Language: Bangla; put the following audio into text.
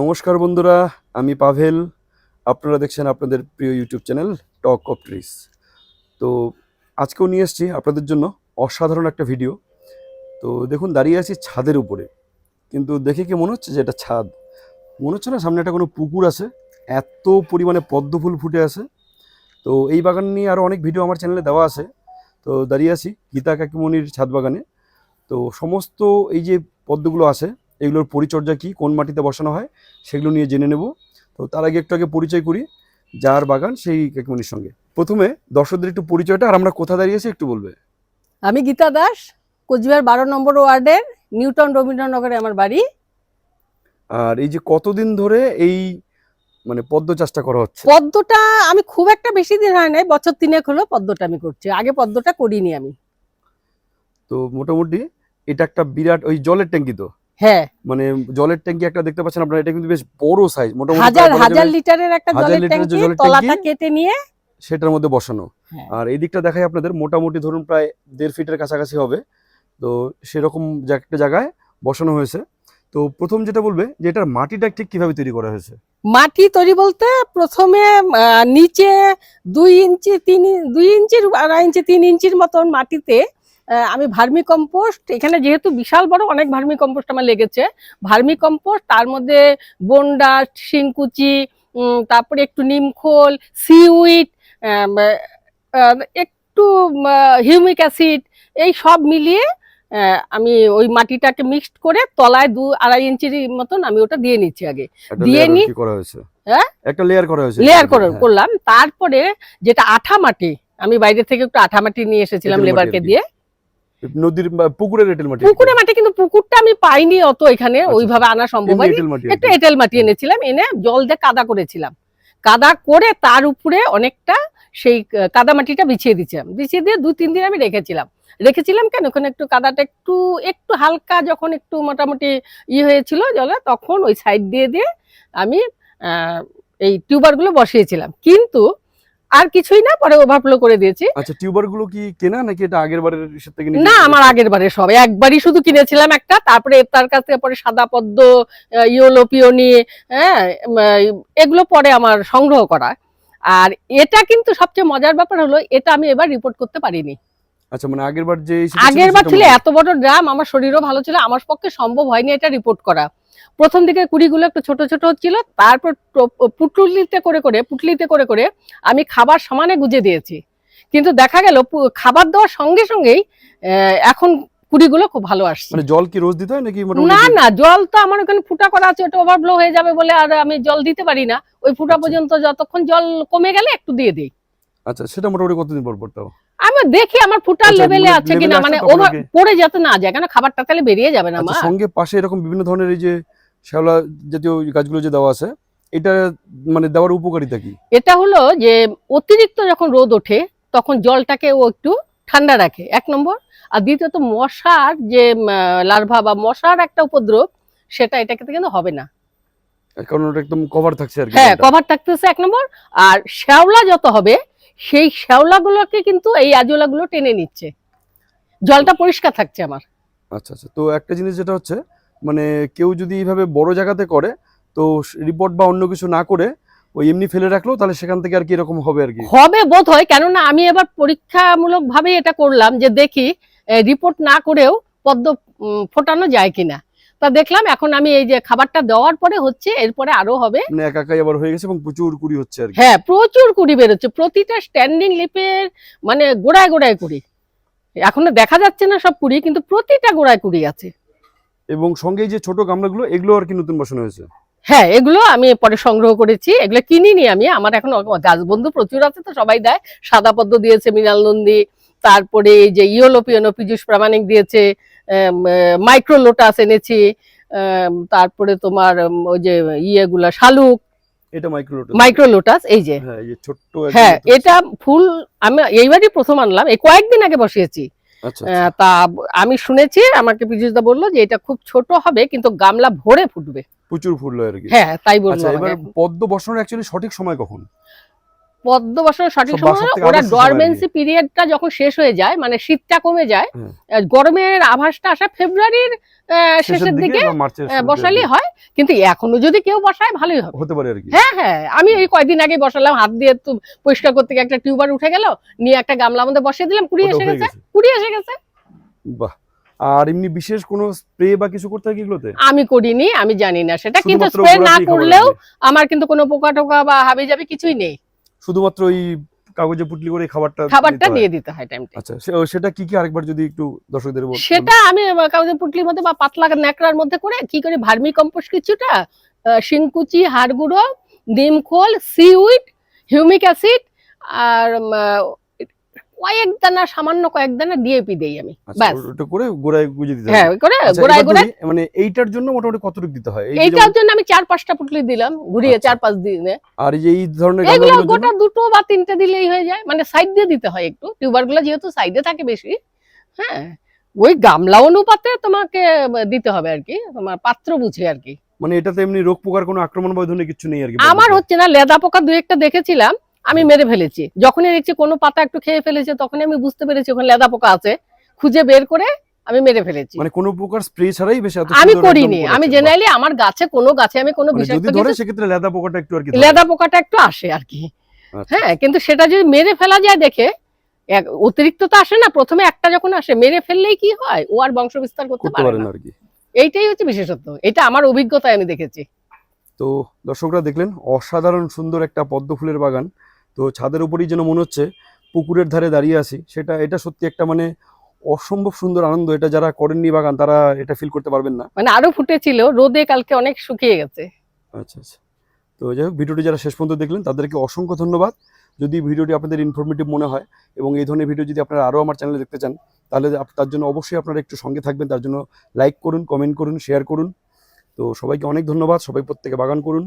নমস্কার বন্ধুরা, আমি পাভেল। আপনারা দেখছেন আপনাদের প্রিয় YouTube channel talk of trees. তো আজকেও নিয়ে এসেছি আপনাদের জন্য অসাধারণ একটা ভিডিও। তো দেখুন, দাঁড়িয়ে আছি ছাদের উপরে। কিন্তু দেখে কি মনে হচ্ছে যে এটা ছাদ? মনে হচ্ছে না সামনে একটা কোনো পুকুর আছে? এত পরিমাণে পদ্ম ফুল ফুটে আছে। তো এই বাগান নিয়ে আরও অনেক ভিডিও আমার চ্যানেলে দেওয়া আছে। তো দাঁড়িয়ে আছি গীতা কাকিমণির ছাদ বাগানে। তো সমস্ত এই যে পদ্মগুলো আছে এগুলোর পরিচর্যা কি কোন মাটিতে বসানো হয় সেগুলো নিয়ে জেনে নেব। তো তার আগে একটু আগে পরিচয় করি যার বাগান সেই কাকিমণির সঙ্গে। প্রথমে দর্শকদের একটু পরিচয়টা আর আমরা কোথা দাঁড়িয়েছি একটু বলবে। আমি গীতা দাস কোচবিহার বারো নম্বর ওয়ার্ডের নিউটন রবীন্দ্রনগরে আমার বাড়ি। আর এই যে কতদিন ধরে এই মানে পদ্ম চাষটা করা হচ্ছে? পদ্মটা আমি খুব একটা বেশি দিন হয় নাই বছর তিনেক হলো পদ্মটা আমি করছি আগে পদ্মটা করিনি আমি। তো মোটামুটি এটা একটা বিরাট ওই জলের ট্যাঙ্কি তো? হ্যাঁ। মানে জলের ট্যাঙ্কি একটা দেখতে পাচ্ছেন আপনারা এটা কিন্তু বেশ বড় সাইজ মোটামুটি হাজার হাজার লিটারের একটা জলের ট্যাঙ্কি তলাটা কেটে নিয়ে সেটার মধ্যে বসানো। হ্যাঁ। আর এই দিকটা দেখাই আপনাদের মোটামুটি ধরুন প্রায় দেড় ফিটের কাছাকাছি হবে। তো সেরকম একটা জায়গায় বসানো হয়েছে। তো প্রথম যেটা বলবে যে এটার মাটিটা ঠিক কীভাবে তৈরি করা হয়েছে? মাটি তৈরি বলতে প্রথমে নিচে দুই ইঞ্চি তিন দুই ইঞ্চির আড়াই ইঞ্চি তিন ইঞ্চির মতন মাটিতে আমি ভার্মি কম্পোস্ট এখানে যেহেতু বিশাল বড় অনেক ভার্মি কম্পোস্ট আমার লেগেছে ভার্মি কম্পোস্ট তার মধ্যে বন্ডাস শিংকুচি তারপরে একটু নিমখোল সিউইট একটু হিউমিক অ্যাসিড এই সব মিলিয়ে আমি ওই মাটিটাকে মিক্সড করে তলায় দু আড়াই ইঞ্চির মতন আমি ওটা দিয়ে নিচ্ছি আগে। দিয়ে নি- হ্যাঁ? একটা লেয়ার করা হয়েছে। লেয়ার হ্যাঁ। করলাম। তারপরে যেটা আঠা মাটি আমি বাইরে থেকে একটু আঠা মাটি নিয়ে এসেছিলাম লেবারকে দিয়ে। নদীর পুকুরের এঁটেল মাটি পুকুরে মাটি কিন্তু পুকুরটা আমি পাইনি অত এখানে আচ্ছা, ওইভাবে আনা সম্ভব হয়নি। একটু। এঁটেল মাটি এনেছিলাম এনে জল দিয়ে কাদা করেছিলাম। কাদা করে তার উপরে অনেকটা সেই কাদা মাটিটা বিছিয়ে দিয়েছিলাম। বিছিয়ে দিয়ে দু তিন দিন আমি রেখেছিলাম। রেখেছিলাম কেন? ওখানে একটু কাদাটা একটু একটু হালকা যখন একটু মোটামুটি ই হয়েছিল জলে তখন ওই সাইড দিয়ে দিয়ে আমি আহ, এই টিউবারগুলো বসিয়েছিলাম। কিন্তু আর কিছুই না পরে ওভারফ্লো করে দিয়েছি। আচ্ছা টিউবারগুলো কি কেনা নাকি এটা আগের বারের ইসের থেকে না আমার আগের বারে সব। একবারই শুধু কিনেছিলাম একটা তারপরে তার কাছ থেকে পরে সাদা পদ্ম ইয়েলো পিওনি হ্যাঁ এগুলো পরে আমার সংগ্রহ করা। আর এটা কিন্তু সবচেয়ে মজার ব্যাপার হলো এটা আমি এবার রিপোর্ট করতে পারিনি। আচ্ছা মানে আগের বার যে ইসেটা ছিল আগের বার ছিল এত বড় ড্রাম আমার শরীরও ভালো ছিল আমার পক্ষে সম্ভব হয়নি এটা রিপোর্ট করা। প্রথম দিকে কুড়িগুলো একটু ছোট ছোট হচ্ছিল তারপর পুটলিতে করে করে পুটলিতে করে করে আমি খাবার সমানে গুজে দিয়েছি। কিন্তু দেখা গেল খাবার দেওয়ার সঙ্গে সঙ্গেই এখন কুড়িগুলো খুব ভালো আসছে। মানে জল কি রোজ দিতে হয় নাকি না না জল তো আমার ওখানে ফুটা করা আছে ওটা ওভারফ্লো হয়ে যাবে বলে আর আমি জল দিতে পারি না। ওই ফুটা আচ্ছা। পর্যন্ত যতক্ষণ জল কমে গেলে একটু দিয়ে দিই। আচ্ছা সেটা মোটামুটি কতদিন পর পর তাও? দেখি আমার ফুটার আচ্ছা, লেভেলে আছে কিনা মানে ওভার পড়ে যেতে না যায় কেন খাবারটা তাহলে বেরিয়ে যাবে না আচ্ছা মা? সঙ্গে পাশে এরকম বিভিন্ন ধরনের এই যে শ্যাওলা জাতীয় গাছগুলো যে দেওয়া আছে এটা মানে দেওয়ার উপকারিতা কি? এটা হলো যে অতিরিক্ত যখন রোদ ওঠে তখন জলটাকে ও একটু ঠান্ডা রাখে এক নম্বর। আর দ্বিতীয়ত মশার যে লার্ভা বা মশার একটা উপদ্রব সেটা এটাকে কিন্তু হবে না। কারণ ওটা একদম কভার থাকছে আর কি হ্যাঁ কভার থাকতেছে এক নম্বর। আর শ্যাওলা যত হবে সেই শ্যাওলাগুলোকে কিন্তু এই আজলাগুলো টেনে নিচ্ছে। জলটা পরিষ্কার থাকছে আমার। আচ্ছা আচ্ছা। তো একটা জিনিস যেটা হচ্ছে মানে কেউ যদি এইভাবে বড় জায়গাতে করে তো রিপোর্ট বা অন্য কিছু না করে ওই এমনি ফেলে রাখল তাহলে সেখান থেকে আর কি এরকম হবে আর কি? হবে বোধ হয় কেননা আমি এবার পরীক্ষামূলক ভাবে এটা করলাম যে দেখি রিপোর্ট না করেও পদ্ম ফোটানো যায় কিনা। তা দেখলাম এখন আমি এই যে খাবারটা দেওয়ার পরে হচ্ছে এরপরে আরও হবে। মানে আবার হয়ে গেছে এবং প্রচুর কুড়ি হচ্ছে আর হ্যাঁ প্রচুর কুড়ি বেরোচ্ছে। প্রতিটা স্ট্যান্ডিং লিপের মানে গোড়ায় গোড়ায় কুড়ি। এখনও দেখা যাচ্ছে না সব কুড়ি কিন্তু প্রতিটা গোড়ায় কুড়ি আছে। এবং সঙ্গে যে ছোট গামলাগুলো এগুলো আর কি নতুন বসানো হয়েছে? হ্যাঁ এগুলো আমি পরে সংগ্রহ করেছি। এগুলো কিনিনি আমি। আমার এখন গাছ বন্ধু প্রচুর আছে তো সবাই দেয়। সাদা পদ্ম দিয়েছে মৃণাল নন্দী তারপরে এই যে ইওলোপিয়ানো পীযুষ প্রামাণিক দিয়েছে। মাইক্রো লোটাস এনেছি তারপরে তোমার ওই যে ইয়েগুলা শালুক এটা মাইক্রো লোটাস এই যে। হ্যাঁ ছোট্ট হ্যাঁ এটা ফুল আমি এইবারই প্রথম আনলাম এই কয়েকদিন আগে বসিয়েছি। আচ্ছা আহ, তা আমি শুনেছি আমাকে পীযুষদা বলল যে এটা খুব ছোট হবে কিন্তু গামলা ভরে ফুটবে। প্রচুর ফুল আর কি। হ্যাঁ তাই বলল আচ্ছা এবার পদ্ম বসানোর অ্যাকচুয়ালি সঠিক সময় কখন? পদ্ম বসানোর সঠিক সময় ওরা। ডরমেন্সি পিরিয়ডটা যখন শেষ হয়ে যায় মানে শীতটা কমে যায় গরমের আভাসটা আসা ফেব্রুয়ারির শেষের দিকে বা মার্চের আহ, শুরুতে বসালেই হয়। কিন্তু এখনও যদি কেউ বসায় ভালোই হবে। হতে পারে আর কি। হ্যাঁ হ্যাঁ। আমি এই কয়দিন আগে বসালাম হাত দিয়ে তো পরিষ্কার করতে গিয়ে একটা টিউবার উঠে গেল নিয়ে একটা গামলা মধ্যে বসিয়ে দিলাম কুড়ি এসে গেছে কুড়ি এসে গেছে। বাহ। আর এমনি বিশেষ কোনো স্প্রে বা কিছু করতে হয় এগুলোতে? আমি করিনি আমি জানি না সেটা কিন্তু স্প্রে না করলেও আমার কিন্তু কোনো পোকা টোকা বা হাবি জাবি কিছুই নেই। শুধুমাত্র ওই কাগজে পুটলি করে খাবারটা খাবারটা। দিয়ে দিতে হয় টাইম আচ্ছা সেটা কি কি আরেকবার যদি একটু দর্শকদের বল- সেটা আমি কাগজে পুটলির মধ্যে বা পাতলা ন্যাকড়ার মধ্যে করে কি করে ভার্মি কম্পোস্ট কিছুটা শিংকুচি হাড় গুঁড়ো ডিম খোল সিউইড হিউমিক অ্যাসিড আর কয়েক দানা সামান্য কয়েক দানা ডিএপি দেই আমি আচ্ছা, ব্যাস। ওটা করে গোড়ায় গুজে দিতে হ্যাঁ করে আচ্ছা, গোড়ায় গোড়ায় মানে এইটার জন্য মোটামুটি কতটুকু দিতে হয়? এইটার জন্য আমি চার পাঁচটা পুটলি দিলাম ঘুরিয়ে আচ্ছা। চার পাঁচ দিনে। আর এই যে এই ধরনের এগুলো গোটা দুটো বা তিনটে দিলেই হয়ে যায় মানে সাইড দিয়ে দিতে হয় একটু। টিউবারগুলো যেহেতু সাইডে থাকে বেশি হ্যাঁ ওই গামলা অনুপাতে তোমাকে দিতে হবে আর কি তোমার পাত্র বুঝে আর কি। মানে এটাতে এমনি রোগ পোকার কোনো আক্রমণ বা ধরনের কিছু নেই আর কি? আমার হচ্ছে না লেদা পোকা দু একটা দেখেছিলাম আমি মেরে ফেলেছি। যখনই দেখছি কোনো পাতা একটু খেয়ে ফেলেছে তখনই আমি বুঝতে পেরেছি ওখানে লেদা পোকা আছে। খুঁজে বের করে আমি মেরে ফেলেছি। মানে কোনো প্রকার স্প্রে ছাড়াই বেশ আমি করিনি। আমি জেনারেলি আমার গাছে কোনো গাছে আমি কোনো মানে বিষাক্ত যদি ধরে সেক্ষেত্রে লেদা পোকাটা একটু আর কি লেদা পোকাটা একটু আসে আর কি। আচ্ছা, হ্যাঁ কিন্তু সেটা যদি মেরে ফেলা যায় দেখে অতিরিক্ত তো আসে না। প্রথমে একটা যখন আসে মেরে ফেললেই কি হয়? ও আর বংশ বিস্তার করতে করতে পারে না আর কি। এইটাই হচ্ছে বিশেষত্ব। এটা আমার অভিজ্ঞতায় আমি দেখেছি। তো দর্শকরা দেখলেন অসাধারণ সুন্দর একটা পদ্ম ফুলের বাগান। তো ছাদের উপরেই যেন মনে হচ্ছে পুকুরের ধারে দাঁড়িয়ে আছি সেটা এটা সত্যি একটা মানে অসম্ভব সুন্দর আনন্দ এটা যারা করেননি বাগান তারা এটা ফিল করতে পারবেন না। মানে আরও ফুটেছিল রোদে কালকে অনেক শুকিয়ে গেছে। আচ্ছা আচ্ছা। তো যাই হোক ভিডিওটি যারা শেষ পর্যন্ত দেখলেন তাদেরকে অসংখ্য ধন্যবাদ। যদি ভিডিওটি আপনাদের ইনফরমেটিভ মনে হয় এবং এই ধরনের ভিডিও যদি আপনারা আরও আমার চ্যানেলে দেখতে চান তাহলে তার জন্য অবশ্যই আপনারা একটু সঙ্গে থাকবেন তার জন্য লাইক করুন কমেন্ট করুন শেয়ার করুন। তো সবাইকে অনেক ধন্যবাদ সবাই প্রত্যেকে বাগান করুন।